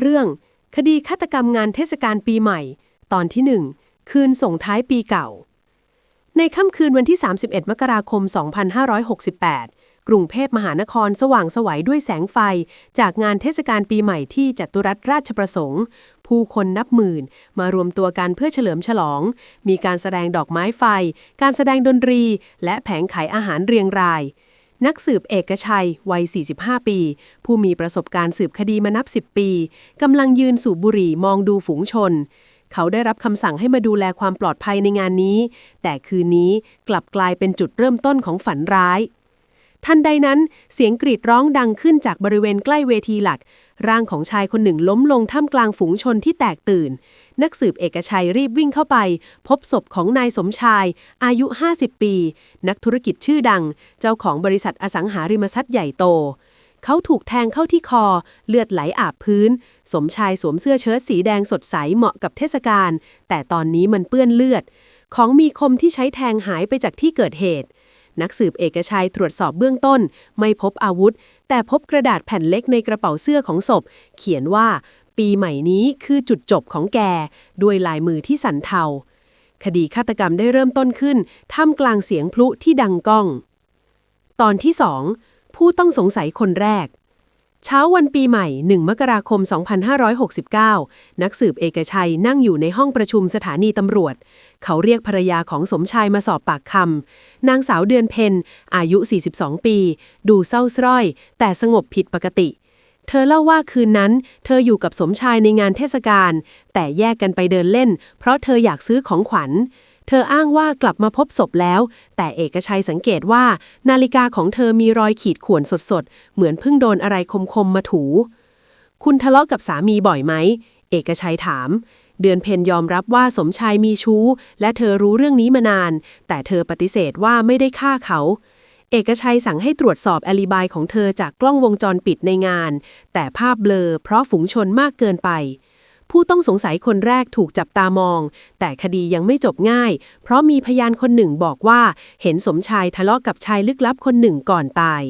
เรื่อง คดีฆาตกรรมงานเทศกาลปีใหม่ ตอนที่ 1 คืนส่งท้ายปีเก่า ในค่ำคืนวันที่ 31 มกราคม 2568 กรุงเทพมหานครสว่างสวัยด้วยแสงไฟ จากงานเทศกาลปีใหม่ที่จัตุรัสราชประสงค์ ผู้คนนับหมื่น มารวมตัวกันเพื่อเฉลิมฉลอง มีการแสดงดอกไม้ไฟ การแสดงดนตรี และแผงขายอาหารเรียงราย นักสืบเอกชัย วัย 45 ปี ผู้มีประสบการณ์สืบคดีมานับ 10 ปีกำลังยืนสูบบุหรี่มองดูฝูงชน เขาได้รับคำสั่งให้มาดูแลความปลอดภัยในงานนี้ แต่คืนนี้กลับกลายเป็นจุดเริ่มต้นของฝันร้าย ทันใดนั้นเสียงกรีดร้องดังขึ้นจากบริเวณใกล้เวทีหลัก ร่างของชายคนหนึ่งล้มลงท่ามกลางฝูงชนที่แตกตื่น นักสืบเอกชัยรีบวิ่งเข้าไป พบศพของนายสมชาย อายุ 50 ปี นักธุรกิจชื่อดัง เจ้าของบริษัทอสังหาริมทรัพย์ใหญ่โต เขาถูกแทงเข้าที่คอ เลือดไหลอาบพื้น สมชายสวมเสื้อเชิ้ตสีแดงสดใสเหมาะกับเทศกาลแต่ตอนนี้มันเปื้อนเลือด ของมีคมที่ใช้แทงหายไปจากที่เกิดเหตุ นักสืบเอกชัยตรวจสอบเบื้องต้น ไม่พบอาวุธ แต่พบกระดาษแผ่นเล็กในกระเป๋าเสื้อของศพ เขียนว่า ปีใหม่นี้คือจุดจบของแก ด้วยลายมือที่สันเทา คดีฆาตกรรมได้เริ่มต้นขึ้นท่ามกลางเสียงพลุที่ดังก้อง ตอนที่2ผู้ต้องสงสัยคนแรก เช้าวันปีใหม่ 1 มกราคม 2569 นักสืบเอกชัยนั่งอยู่ในห้องประชุมสถานีตำรวจ เขาเรียกภรรยาของสมชายมาสอบปากคำ นางสาวเดือนเพ็ญอายุ 42 ปี ดูเศร้าสร้อย แต่สงบผิดปกติ เธอเล่าว่าคืนนั้น เธออยู่กับสมชายในงานเทศกาล แต่แยกกันไปเดินเล่น เพราะเธออยากซื้อของขวัญ เธออ้างว่ากลับมาพบศพแล้ว แต่เอกชัยสังเกตว่า นาฬิกาของเธอมีรอยขีดข่วนสดๆ เหมือนเพิ่งโดนอะไรคมๆมาถู คุณทะเลาะกับสามีบ่อยไหม เอกชัยถาม เดือนเพ็ญยอมรับว่าสมชายมีชู้ และเธอรู้เรื่องนี้มานาน แต่เธอปฏิเสธว่าไม่ได้ฆ่าเขาเอกชัยสั่งให้ตรวจสอบอลิบายของเธอจากกล้องวงจรปิดในงาน แต่ภาพเบลอเพราะฝูงชนมากเกินไป ผู้ต้องสงสัยคนแรกถูกจับตามอง แต่คดียังไม่จบง่าย เพราะมีพยานคนหนึ่งบอกว่า เห็นสมชายทะเลาะกับชายลึกลับคนหนึ่งก่อนตาย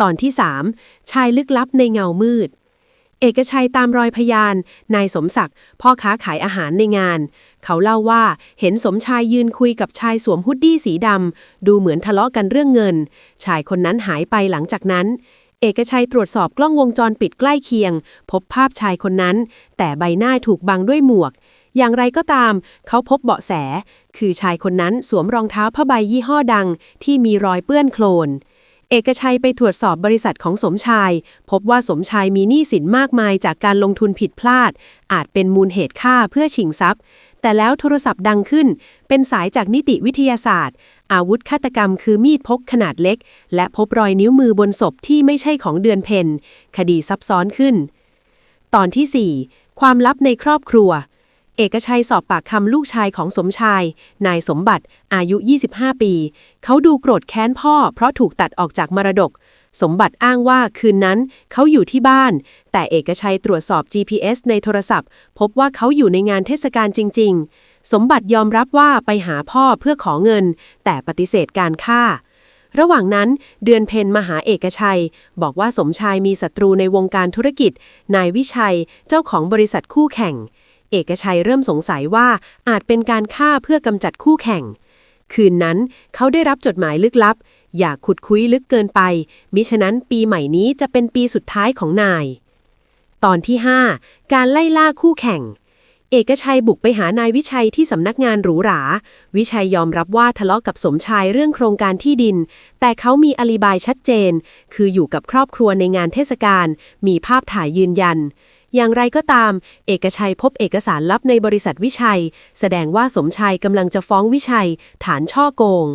ตอนที่ 3 ชายลึกลับในเงามืด เอกชัยตามรอยพยาน นายสมศักดิ์พ่อค้าขายอาหารในงาน เขาเล่าว่าเห็นสมชายยืนคุยกับชายสวมฮุดดี้สีดำดูเหมือนทะเลาะกันเรื่องเงิน ชายคนนั้นหายไปหลังจากนั้น เอกชัยตรวจสอบกล้องวงจรปิดใกล้เคียง พบภาพชายคนนั้น แต่ใบหน้าถูกบังด้วยหมวก อย่างไรก็ตาม เขาพบเบาะแส คือชายคนนั้นสวมรองเท้าผ้าใบยี่ห้อดัง ที่มีรอยเปื้อนโคลน เอกชัยไปตรวจสอบบริษัทของสมชาย พบว่าสมชายมีหนี้สินมากมายจากการลงทุนผิดพลาด อาจเป็นมูลเหตุฆ่าเพื่อชิงทรัพย์ แต่แล้วโทรศัพท์ดังขึ้น เป็นสายจากนิติวิทยาศาสตร์ อาวุธฆาตกรรมคือมีดพกขนาดเล็ก และพบรอยนิ้วมือบนศพที่ไม่ใช่ของเดือนเพ็ญคดีซับซ้อนขึ้น ตอนที่ 4 ความลับในครอบครัว เอกชัยสอบปากคำลูกชายของสมชาย นายสมบัติ อายุ 25 ปี เขาดูโกรธแค้นพ่อ เพราะถูกตัดออกจากมรดก สมบัติอ้างว่าคืนนั้นเขาอยู่ที่บ้าน แต่เอกชัยตรวจสอบ GPS ในโทรศัพท์ พบว่าเขาอยู่ในงานเทศกาลจริง ๆ สมบัติยอมรับว่าไปหาพ่อเพื่อขอเงิน แต่ปฏิเสธการฆ่า ระหว่างนั้นเดือนเพ็ญมาหาเอกชัย บอกว่าสมชายมีศัตรูในวงการธุรกิจ นายวิชัย เจ้าของบริษัทคู่แข่ง เอกชัยเริ่มสงสัยว่าอาจเป็นการฆ่าเพื่อกำจัดคู่แข่งคืนนั้นเขาได้รับจดหมายลึกลับ อย่าขุดคุยลึกเกินไป มิฉะนั้นปีใหม่นี้จะเป็นปีสุดท้ายของนาย ตอนที่ 5 การไล่ล่าคู่แข่ง เอกชัยบุกไปหานายวิชัยที่สำนักงานหรูหรา วิชัยยอมรับว่าทะเลาะกับสมชายเรื่องโครงการที่ดิน แต่เขามีอลิบายชัดเจน คืออยู่กับครอบครัวในงานเทศกาล มีภาพถ่ายยืนยันอย่างไรก็ตาม เอกชัยพบเอกสารลับในบริษัทวิชัย แสดงว่าสมชายกำลังจะฟ้องวิชัย ฐานช่อโกง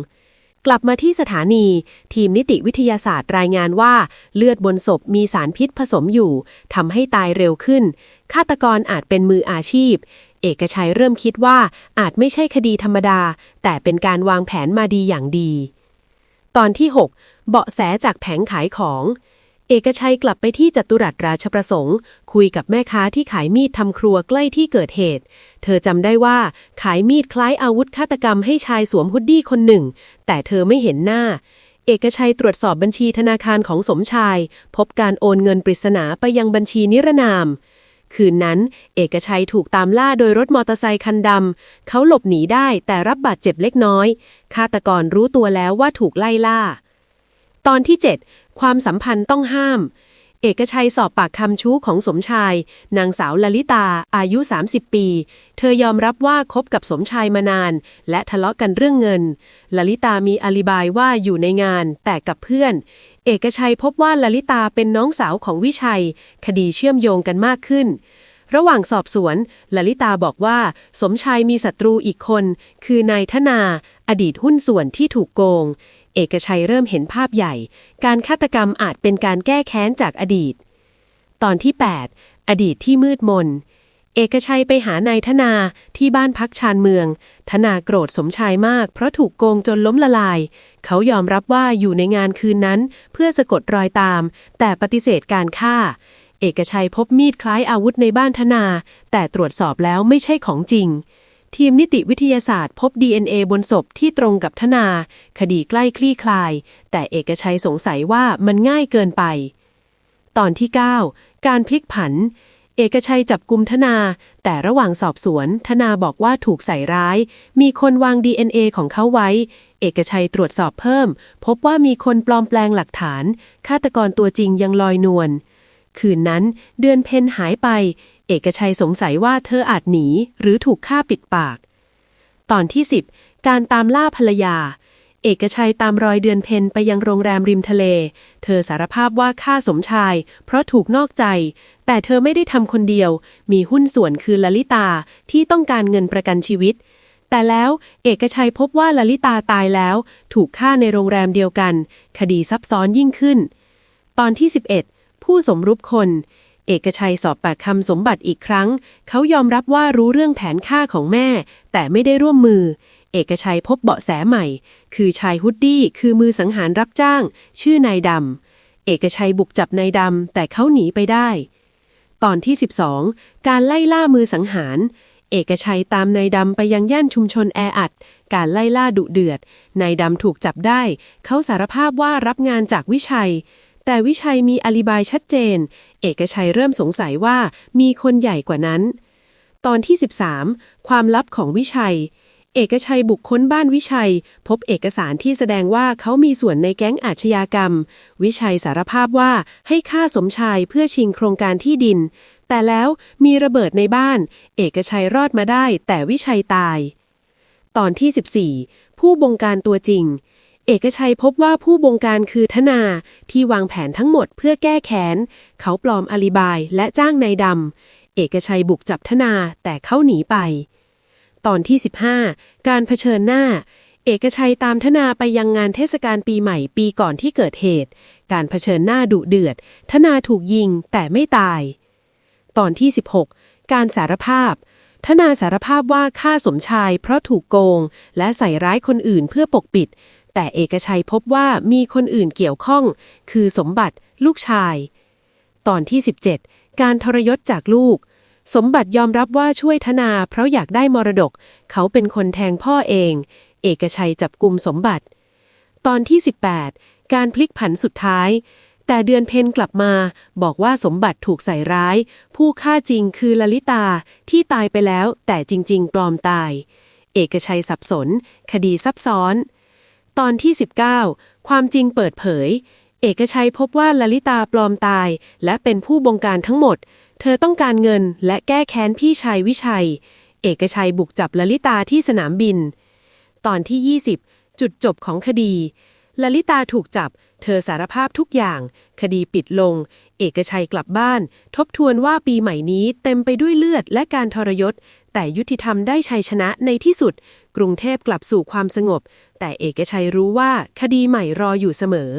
กลับมาที่สถานี ทีมนิติวิทยาศาสตร์รายงานว่า เลือดบนศพมีสารพิษผสมอยู่ทำให้ตายเร็วขึ้น ฆาตกรอาจเป็นมืออาชีพ เอกชัยเริ่มคิดว่าอาจไม่ใช่คดีธรรมดา แต่เป็นการวางแผนมาดีอย่างดี ตอนที่ 6 เบาะแสจากแผงขายของ เอกชัยกลับไปที่จัตุรัสราชประสงค์ คุยกับแม่ค้าที่ขายมีดทำครัวใกล้ที่เกิดเหตุ เธอจำได้ว่าขายมีดคล้ายอาวุธฆาตกรรมให้ชายสวมฮุดดี้คนหนึ่ง แต่เธอไม่เห็นหน้า เอกชัยตรวจสอบบัญชีธนาคารของสมชาย พบการโอนเงินปริศนาไปยังบัญชีนิรนาม คืนนั้น เอกชัยถูกตามล่าโดยรถมอเตอร์ไซคันดำเขาหลบหนีได้แต่รับบาดเจ็บเล็กน้อยฆาตกรรู้ตัวแล้วว่าถูกไล่ล่าตอนที่ 7 ความสัมพันธ์ต้องห้าม เอกชัยสอบปากคำชู้ของสมชาย นางสาวลลิตา อายุ 30 ปี เธอยอมรับว่าคบกับสมชายมานาน และทะเลาะกันเรื่องเงินลลิตามีอลิบายว่าอยู่ในงานแต่กับเพื่อน เอกชัยพบว่าลลิตาเป็นน้องสาวของวิชัย คดีเชื่อมโยงกันมากขึ้นระหว่างสอบสวนลลิตาบอกว่า สมชายมีศัตรูอีกคน คือนายธนา อดีตหุ้นส่วนที่ถูกโกง เอกชัยเริ่มเห็นภาพใหญ่ การฆาตกรรมอาจเป็นการแก้แค้นจากอดีต ตอนที่ 8 อดีตที่มืดมน เอกชัยไปหานายธนาที่บ้านพักชานเมือง ธนาโกรธสมชายมาก เพราะถูกโกงจนล้มละลาย เขายอมรับว่าอยู่ในงานคืนนั้น เพื่อสะกดรอยตาม แต่ปฏิเสธการฆ่า เอกชัยพบมีดคล้ายอาวุธในบ้านธนา แต่ตรวจสอบแล้วไม่ใช่ของจริง ทีมนิติวิทยาศาสตร์พบ DNA บนศพที่ตรงกับธนา คดีใกล้คลี่คลาย แต่เอกชัยสงสัยว่ามันง่ายเกินไป ตอนที่ 9 การพลิกผัน เอกชัยจับกลุ่มธนา แต่ระหว่างสอบสวน ธนาบอกว่าถูกใส่ร้าย มีคนวาง DNA ของเขาไว้ เอกชัยตรวจสอบเพิ่ม พบว่ามีคนปลอมแปลงหลักฐาน ฆาตกรตัวจริงยังลอยนวล คืนนั้น เดือนเพ็ญหายไป เอกชัยสงสัยว่าเธออาจหนีหรือถูกฆ่าปิดปาก ตอนที่ 10 การตามล่าภรรยา เอกชัยตามรอยเดือนเพ็ญไปยังโรงแรมริมทะเล เธอสารภาพว่าฆ่าสมชาย เพราะถูกนอกใจ แต่เธอไม่ได้ทำคนเดียว มีหุ้นส่วนคือลลิตาที่ต้องการเงินประกันชีวิตแต่แล้วเอกชัยพบว่าลลิตาตายแล้ว ถูกฆ่าในโรงแรมเดียวกัน คดีซับซ้อนยิ่งขึ้น ตอนที่11 ผู้สมรุปคน เอกชัยสอบปากคำสมบัติอีกครั้ง เขายอมรับว่ารู้เรื่องแผนฆ่าของแม่ แต่ไม่ได้ร่วมมือ เอกชัยพบเบาะแสใหม่ คือชายฮุดดี้คือมือสังหารรับจ้าง ชื่อนายดำเอกชัยบุกจับนายดำแต่เขาหนีไปได้ ตอนที่ 12 การไล่ล่ามือสังหารเอกชัยตามนายดำไปยังย่านชุมชนแออัด การไล่ล่าดุเดือด นายดำถูกจับได้ เขาสารภาพว่ารับงานจากวิชัย แต่วิชัยมีอลิบายชัดเจน เอกชัยเริ่มสงสัยว่ามีคนใหญ่กว่านั้น ตอนที่ 13 ความลับของวิชัย เอกชัยบุกค้นบ้านวิชัย พบเอกสารที่แสดงว่าเขามีส่วนในแก๊งอาชญากรรม วิชัยสารภาพว่าให้ฆ่าสมชายเพื่อชิงโครงการที่ดิน แต่แล้วมีระเบิดในบ้าน เอกชัยรอดมาได้ แต่วิชัยตาย ตอนที่ 14 ผู้บงการตัวจริง เอกชัยพบว่าผู้บงการคือธนาที่วางแผนทั้งหมดเพื่อแก้แค้น เขาปลอมอลิบายและจ้างนายดำ เอกชัยบุกจับธนาแต่เขาหนีไป ตอนที่ 15 การเผชิญหน้า เอกชัยตามธนาไปยังงานเทศกาลปีใหม่ปีก่อนที่เกิดเหตุ การเผชิญหน้าดุเดือด ธนาถูกยิงแต่ไม่ตาย ตอนที่ 16 การสารภาพธนาสารภาพว่าฆ่าสมชายเพราะถูกโกง และใส่ร้ายคนอื่นเพื่อปกปิด แต่เอกชัยพบว่ามีคนอื่นเกี่ยวข้อง คือสมบัติลูกชาย ตอนที่ 17 การทรยศจากลูก สมบัติยอมรับว่าช่วยธนา เพราะอยากได้มรดก เขาเป็นคนแทงพ่อเอง เอกชัยจับกลุ่มสมบัติ ตอนที่ 18 การพลิกผันสุดท้าย แต่เดือนเพ็ญกลับมา บอกว่าสมบัติถูกใส่ร้าย ผู้ฆ่าจริงคือลลิตาที่ตายไปแล้ว แต่จริง ๆ ปลอมตาย เอกชัยสับสน คดีซับซ้อน ตอนที่ 19 ความจริงเปิดเผย เอกชัยพบว่าลลิตาปลอมตาย และเป็นผู้บงการทั้งหมด เธอต้องการเงินและแก้แค้นพี่ชายวิชัย เอกชัยบุกจับลลิตาที่สนามบิน ตอนที่ 20 จุดจบของคดีลลิตาถูกจับ เธอสารภาพทุกอย่าง คดีปิดลง เอกชัยกลับบ้าน ทบทวนว่าปีใหม่นี้เต็มไปด้วยเลือดและการทรยศ แต่ยุติธรรมได้ชัยชนะในที่สุด กรุงเทพกลับสู่ความสงบ แต่เอกชัยรู้ว่าคดีใหม่รออยู่เสมอ